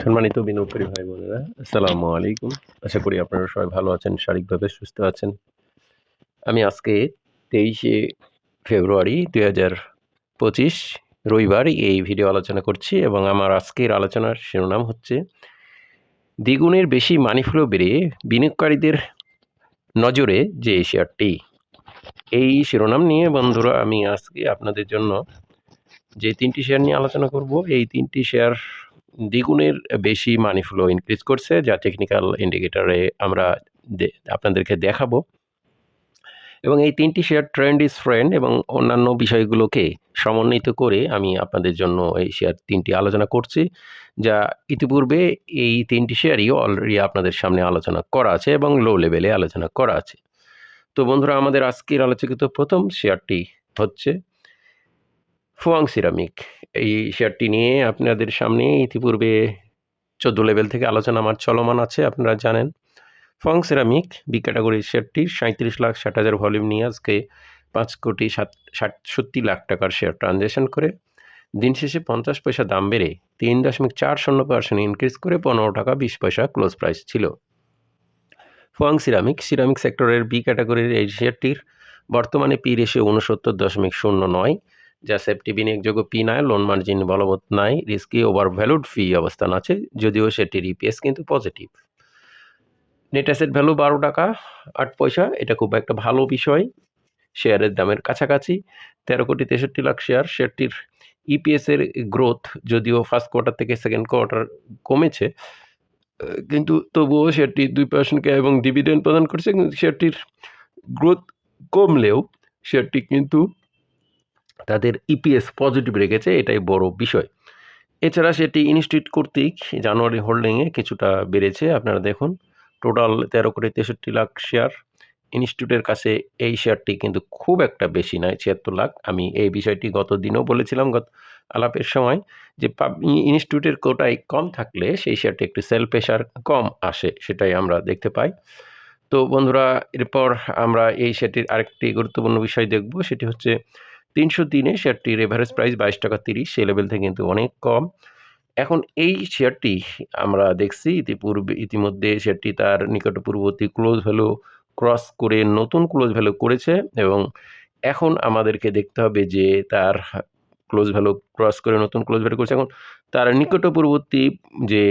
সম্মানিত বিনোদকারী ভাই বোনেরা আসসালামু আলাইকুম। আশা করি আপনারা সবাই ভালো আছেন, শারীরিকভাবে সুস্থ আছেন। আমি আজকে তেইশে ফেব্রুয়ারি দুই হাজার পঁচিশ, রবিবার এই ভিডিও আলোচনা করছি এবং আমার আজকের আলোচনার শিরোনাম হচ্ছে, দ্বিগুণের বেশি মানি ফ্লো বেড়ে বিনিয়োগকারীদের নজরে যে শেয়ারটি এই শিরোনাম নিয়ে বন্ধুরা, আমি আজকে আপনাদের জন্য যে তিনটি শেয়ার নিয়ে আলোচনা করব, এই তিনটি শেয়ার দ্বিগুণের বেশি মানি ফ্লো ইনক্রিজ করছে, যা টেকনিক্যাল ইন্ডিকেটারে আমরা আপনাদেরকে দেখাবো। এবং এই তিনটি শেয়ার ট্রেন্ড ইজ ফ্রেন্ড এবং অন্যান্য বিষয়গুলোকে সমন্বিত করে আমি আপনাদের জন্য এই শেয়ার তিনটি আলোচনা করছি, যা ইতিপূর্বে এই তিনটি শেয়ারই অলরেডি আপনাদের সামনে আলোচনা করা আছে এবং লো লেভেলে আলোচনা করা আছে। তো বন্ধুরা, আমাদের আজকের আলোচিত প্রথম শেয়ারটি হচ্ছে ফুয়াং সিরামিক। এই শেয়ারটি নিয়ে আপনাদের সামনে ইতিপূর্বে চোদ্দ লেভেল থেকে আলোচনা আমার চলমান আছে, আপনারা জানেন। ফুয়াং সিরামিক বি ক্যাটাগরির শেয়ারটি সাঁত্রিশ লাখ ষাট হাজার ভলিউম নিয়ে আজকে পাঁচ কোটি সাত ষাটষট্টি লাখ টাকার শেয়ার ট্রানজ্যাকশন করে। দিন শেষে পঞ্চাশ পয়সা দাম বেড়ে তিন দশমিক চার শূন্য পার্সেন্ট ইনক্রিজ করে পনেরো টাকা বিশ পয়সা ক্লোজ প্রাইস ছিল। ফুয়াং সিরামিক সিরামিক সেক্টরের বি ক্যাটাগরির এই শেয়ারটির বর্তমানে পি রেশিও উনসত্তর দশমিক শূন্য নয়। যা সেফটি বিনিয়োগযোগ্য পি নয় লোন মার্জিন বলবৎ নাই রিস্কি ওভার ভ্যালুড ফি অবস্থান আছে, যদিও সেটির ইপিএস কিন্তু পজিটিভ নেট অ্যাসেট ভ্যালু বারো টাকা, আট পয়সা, এটা খুব একটা ভালো বিষয়। শেয়ারের দামের কাছাকাছি, তেরো কোটি তেষট্টি লাখ শেয়ার শেয়ারটির ইপিএস এর গ্রোথ যদিও ফার্স্ট কোয়ার্টার থেকে সেকেন্ড কোয়ার্টার কমেছে, কিন্তু তবুও শেয়ারটি দুই পার্সেন্টকে এবং ডিভিডেন্ড প্রদান করছে, কিন্তু শেয়ারটির গ্রোথ কমলেও শেয়ারটি কিন্তু তাদের ইপিএস পজিটিভ রেখেছে, এটাই বড় বিষয়। এছাড়া সেটি ইনস্টিটিউট কর্তৃক জানুয়ারি হোল্ডিংয়ে কিছুটা বেড়েছে। আপনারা দেখুন টোটাল তেরো কোটি তেষট্টি লাখ শেয়ার ইনস্টিটিউটের কাছে এই শেয়ারটি কিন্তু খুব একটা বেশি নয়, ছিয়াত্তর লাখ। আমি এই বিষয়টি গত দিনও বলেছিলাম, গত আলাপের সময়, যে ইনস্টিটিউটের কোটায় কম থাকলে সেই শেয়ারটি একটু সেল প্রেশার কম আসে, সেটাই আমরা দেখতে পাই। তো বন্ধুরা, এরপর আমরা এই শেয়ারটির আরেকটি গুরুত্বপূর্ণ বিষয় দেখব, সেটি হচ্ছে তিনশো দিনে শেয়ারটির এভারেজ প্রাইস বাইশ টাকা তিরিশ, সেই লেভেল থেকে কিন্তু অনেক কম। এখন এই শেয়ারটি আমরা দেখছি ইতিপূর্বে, ইতিমধ্যে শেয়ারটি তার নিকটপূর্ববর্তী ক্লোজ ভ্যালু ক্রস করে নতুন ক্লোজ ভ্যালু করেছে এবং এখন আমাদেরকে দেখতে হবে যে তার ক্লোজ ভ্যালু ক্রস করে নতুন ক্লোজ ভ্যালু করেছে। এখন তার নিকটপূর্ববর্তী যে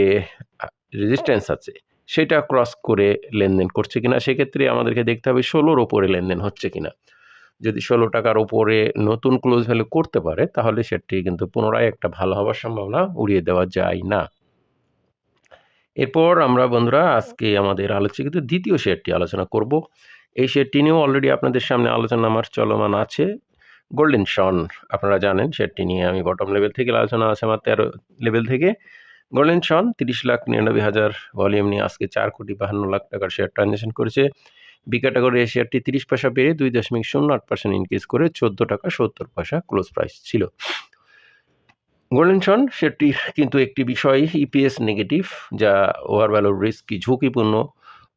রেজিস্ট্যান্স আছে, সেটা ক্রস করে লেনদেন করছে কিনা, সেক্ষেত্রে আমাদেরকে দেখতে হবে ষোলোর ওপরে লেনদেন হচ্ছে কিনা। যদি ষোলো টাকার ওপরে নতুন ক্লোজ ভ্যালু করতে পারে, তাহলে সেটি কিন্তু পুনরায় একটা ভালো হওয়ার সম্ভাবনা উড়িয়ে দেওয়া যায় না। এরপর আমরা বন্ধুরা আজকে আমাদের আলোচিত দ্বিতীয় শেয়ারটি আলোচনা করব। এই শেয়ারটি নিয়েও অলরেডি আপনাদের সামনে আলোচনা আমার চলমান আছে। গোল্ডেন শন আপনারা জানেন শেয়ারটি নিয়ে আমি বটম লেভেল থেকে আলোচনা আছে আমার তেরো লেভেল থেকে। গোল্ডেন শন তিরিশ লাখ নিরানব্বই হাজার ভলিউম নিয়ে আজকে চার কোটি বাহান্ন লাখ টাকার শেয়ার ট্রানজ্যাকশন করেছে। বি ক্যাটাগরি শেয়ারটি তিরিশ পয়সা বেড়ে দুই দশমিক শূন্য আট পার্সেন্ট ইনক্রিজ করে চোদ্দ টাকা সত্তর পয়সা ক্লোজ প্রাইস ছিল। গোল্ডেন শন সেটি কিন্তু একটি বিষয় ইপিএস নেগেটিভ যা ওভার ভ্যালুর রিস্কি ঝুঁকিপূর্ণ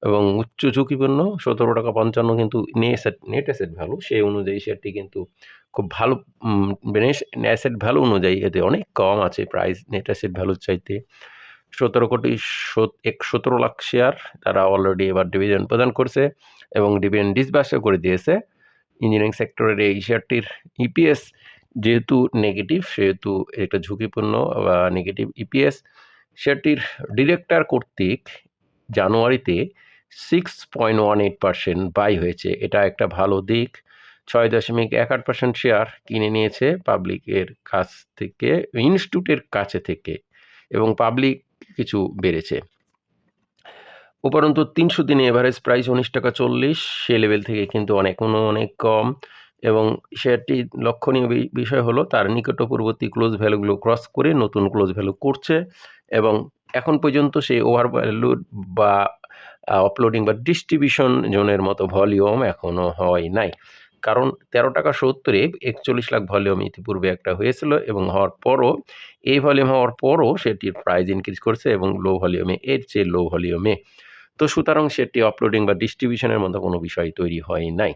এবং উচ্চ ঝুঁকিপূর্ণ। সতেরো টাকা পঞ্চান্ন কিন্তু নেট নেট অ্যাসেট ভ্যালু সেই অনুযায়ী শেয়ারটি কিন্তু খুব ভালো অ্যাসেট ভ্যালু অনুযায়ী এতে অনেক কম আছে প্রাইস নেট অ্যাসেট ভ্যালুর চাইতে। সতেরো কোটি এক, সতেরো লাখ শেয়ার তারা অলরেডি এবার ডিভিডেন্ড প্রদান করছে। এবং ডিভিডেন্ড ডিসবাসও করে দিয়েছে। ইঞ্জিনিয়ারিং সেক্টরের এই শেয়ারটির ইপিএস যেহেতু নেগেটিভ, সেহেতু এটা ঝুঁকিপূর্ণ, বা নেগেটিভ ইপিএস শেয়ারটির ডিরেক্টর কর্তৃক জানুয়ারিতে six point one eight percent buy হয়েছে। এটা একটা ভালো দিক। ছয় দশমিক এক আট পার্সেন্ট শেয়ার কিনে নিয়েছে পাবলিকের কাছ থেকে ইনস্টিটিউটের কাছে থেকে, এবং পাবলিক কিছু বেড়েছে। উপরন্তু তিনশো দিনে এভারেজ প্রাইস উনিশ টাকা চল্লিশ সে লেভেল থেকে কিন্তু অনেক অনেক কম। এবং শেয়ারটি লক্ষণীয় বিষয় হলো তার নিকটপূর্ববর্তী ক্লোজ ভ্যালুগুলো ক্রস করে নতুন ক্লোজ ভ্যালু করছে এবং এখন পর্যন্ত সেই ওভার ভ্যালু বা আপলোডিং বা ডিস্ট্রিবিউশন জোনের মতো ভলিউম এখনও হয় নাই। কারণ তেরো টাকা সত্তরে একচল্লিশ লাখ ভলিউম ইতিপূর্বে একটা হয়েছিল এবং হওয়ার পরও, এই ভলিউম হওয়ার পরও সেটির প্রাইস ইনক্রিজ করছে এবং লো ভলিউমে এর চেয়ে লো ভলিউমে তো সুতরাং সেটি আপলোডিং বা ডিস্ট্রিবিউশনের মতো কোনো বিষয় তৈরি হয় নাই।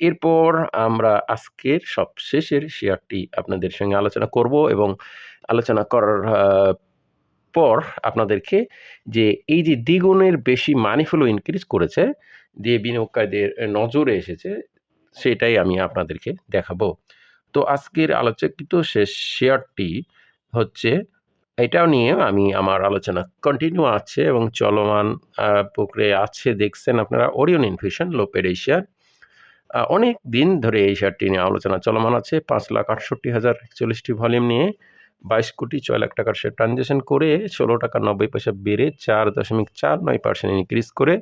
এরপর আমরা আজকের সবশেষের শেয়ারটি আপনাদের সঙ্গে আলোচনা করব এবং আলোচনা করার পর আপনাদেরকে যে এই যে দ্বিগুণের বেশি মানি ইনক্রিজ করেছে, যে বিনিয়োগকারীদের নজরে এসেছে, সেটাই আমি আপনাদেরকে দেখাবো। তো আজকের আলোচকৃত শেষ শেয়ারটি হচ্ছে এটাও নিয়ে আমি আমার আলোচনা কন্টিনিউ আছে এবং চলমান প্রক্রিয়া আছে। দেখছেন আপনারা ওরিয়ন ইনফিউশন লোপের এই শেয়ার অনেক দিন ধরে এই শেয়ারটি নিয়ে আলোচনা চলমান আছে। পাঁচ লাখ আটষট্টি হাজার একচল্লিশটি ভলিউম নিয়ে বাইশ কোটি ছয় লাখ টাকার শেয়ার ট্রানজ্যাকশন করে ষোলো টাকা নব্বই পয়সা বেড়ে চার দশমিক চার নয় পার্সেন্ট ইনক্রিজ করে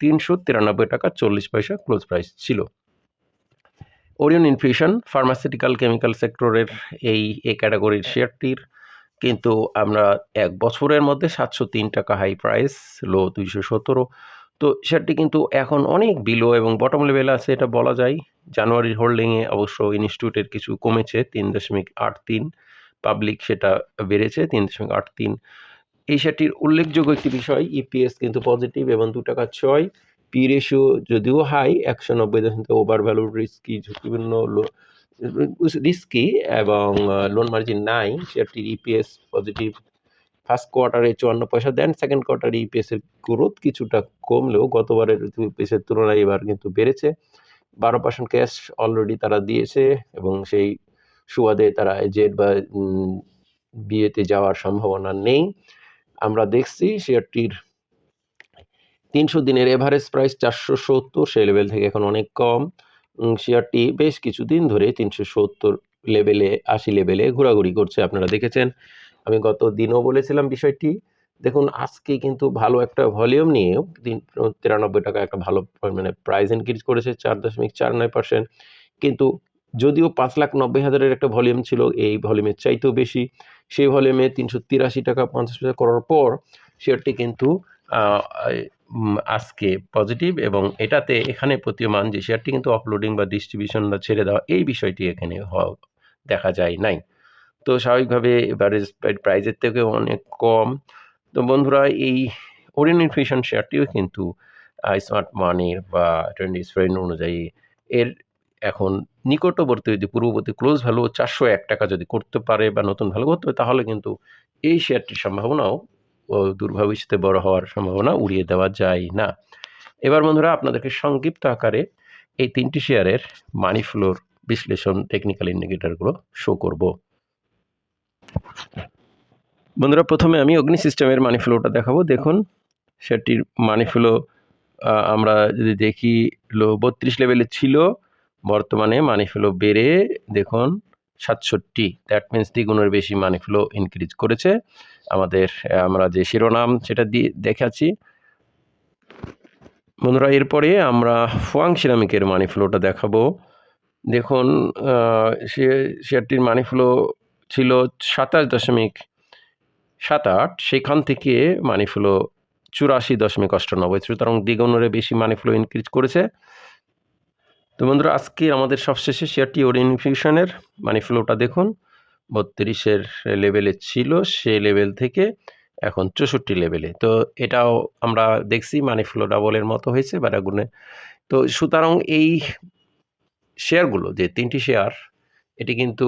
তিনশো তিরানব্বই টাকা চল্লিশ পয়সা ক্লোজ প্রাইস ছিল। ওরিয়ন ইনফিউশন ফার্মাসিউটিক্যাল কেমিক্যাল সেক্টরের এই এই ক্যাটাগরির শেয়ারটির কিন্তু আমরা এক বছরের মধ্যে সাতশো তিন টাকা হাই প্রাইস লো দুইশো সতেরো। তো শেয়ারটি কিন্তু এখন অনেক বিলো এবং বটম লেভেলে আছে, এটা বলা যায়। জানুয়ারির হোল্ডিংয়ে অবশ্য ইনস্টিটিউটের কিছু কমেছে, তিন দশমিক আট তিন। পাবলিক সেটা বেড়েছে, তিন দশমিক আট তিন। এই শেয়ারটির উল্লেখযোগ্য একটি বিষয় ইপিএস কিন্তু পজিটিভ এবং দু টাকা ছয়। পি রেশিও যদিও হাই একশো নব্বই দশমিক ওভার ভ্যালু রিস্কি ঝুঁকিপূর্ণ রিস্কি এবং লোন মার্জিন নাই। শেয়ারটির ইপিএস পজিটিভ ফার্স্ট কোয়ার্টারে চুয়ান্ন পয়সা দেন সেকেন্ড কোয়ার্টারে ইপিএস এর গ্রোথ কিছুটা কমলেও গতবারের ইপিএস এর তুলনায় এবার কিন্তু বেড়েছে। বারো পার্সেন্ট ক্যাশ অলরেডি তারা দিয়েছে এবং সেই সুবাদে তারা জেট বা বিয়েতে যাওয়ার সম্ভাবনা নেই। আমরা দেখছি শেয়ারটির তিনশো দিনের এভারেজ প্রাইস চারশো সত্তর, সেই লেভেল থেকে এখন অনেক কম। শেয়ারটি বেশ কিছুদিন ধরে তিনশো সত্তর লেভেলে আশি লেভেলে ঘোরাঘুরি করছে, আপনারা দেখেছেন। আমি গত দিনও বলেছিলাম বিষয়টি। দেখুন, আজকে কিন্তু ভালো একটা ভলিউম নিয়েও তিন, তিরানব্বই টাকা একটা ভালো মানে প্রাইস ইনক্রিজ করেছে, চার দশমিক চার নয় পার্সেন্ট কিন্তু যদিও পাঁচ লাখ নব্বই হাজারের একটা ভলিউম ছিল, এই ভলিউমের চাইতেও বেশি। সেই ভলিউমে তিনশো তিরাশি টাকা পঞ্চাশ পয়সা করার পর শেয়ারটি কিন্তু আজকে পজিটিভ এবং এটাতে এখানে প্রতীয়মান যে শেয়ারটি কিন্তু অপলোডিং বা ডিস্ট্রিবিউশন বা ছেড়ে দেওয়া, এই বিষয়টি এখানে দেখা যায় নাই। তো স্বাভাবিকভাবে এভারেজ প্রাইজের থেকে অনেক কম। তো বন্ধুরা, এই ওরিয়ন ইনফিউশন শেয়ারটিও কিন্তু স্মার্ট মানির বা টোয়েন্টি ফ্রেন্ড অনুযায়ী এর এখন নিকটবর্তী, যদি পূর্ববর্তী ক্লোজ ভ্যালু চারশো এক টাকা যদি করতে পারে বা নতুন ভ্যালু করতে পারে, তাহলে কিন্তু এই শেয়ারটির সম্ভাবনাও ও দূর ভবিষ্যতে বড় হওয়ার সম্ভাবনা উড়িয়ে দেওয়া যায় না। এবার বন্ধুরা, আপনাদেরকে সংক্ষিপ্ত আকারে এই তিনটি শেয়ারের মানি ফ্লোর বিশ্লেষণ টেকনিক্যাল ইন্ডিকেটরগুলো শো করব। বন্ধুরা, প্রথমে আমি অগ্নি সিস্টেমের মানি ফ্লোটা দেখাবো। দেখুন সেটির মানি ফ্লো আমরা যদি দেখি লো বত্রিশ লেভেলে ছিল, বর্তমানে মানি ফ্লো বেড়ে, দেখুন সাতষট্টি। দ্যাট মিন্স দ্বিগুণের বেশি মানি ফ্লো ইনক্রিজ করেছে। আমাদের, আমরা যে শিরোনাম সেটা দিয়ে দেখাচ্ছি। বন্ধুরা, এরপরে আমরা ফুয়াং সিরামিকের মানি ফ্লোটা দেখাবো। দেখুন সে শেয়ারটির মানি ফ্লো ছিল সাতাশ দশমিক সাত আট। সেখান থেকে মানি ফ্লো চুরাশি দশমিক অষ্টানব্বই। সুতরাং দ্বিগুণের বেশি মানি ফ্লো ইনক্রিজ করেছে। তো বন্ধুরা, আজকে আমাদের সবশেষে শেয়ারটি ওর ইনফিউশনের মানি ফ্লোটা দেখুন, বত্রিশের লেভেলে ছিল, সে লেভেল থেকে এখন চৌষট্টি লেভেলে তো এটাও আমরা দেখছি, মানি ফ্লো ডাবলের মতো হয়েছে বারাগুনে তো সুতরাং এই শেয়ারগুলো যে তিনটি শেয়ার এটি কিন্তু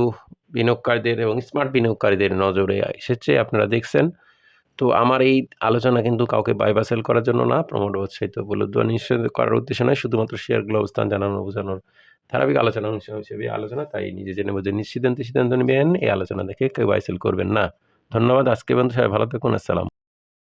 বিনিয়োগকারীদের এবং স্মার্ট বিনিয়োগকারীদের নজরে এসেছে, আপনারা দেখছেন। তো আমার এই আলোচনা কিন্তু কাউকে বাইবাসেল করার জন্য না প্রমোট উৎসাহিত বলুদ্দ নিশ্চয় করার উদ্দেশ্য নয় শুধুমাত্র শেয়ারগুলো অবস্থান জানানো বোঝানোর ধারাবাহিক আলোচনা অংশ হিসেবে আলোচনা। তাই নিজে জেনে বুঝে নিশ্চিন্ত সিদ্ধান্ত নেবেন, এই আলোচনা দেখে কেউ বাইসেল করবেন না। ধন্যবাদ আজকে বন্ধু সবাই ভালো থাকুন, আসসালাম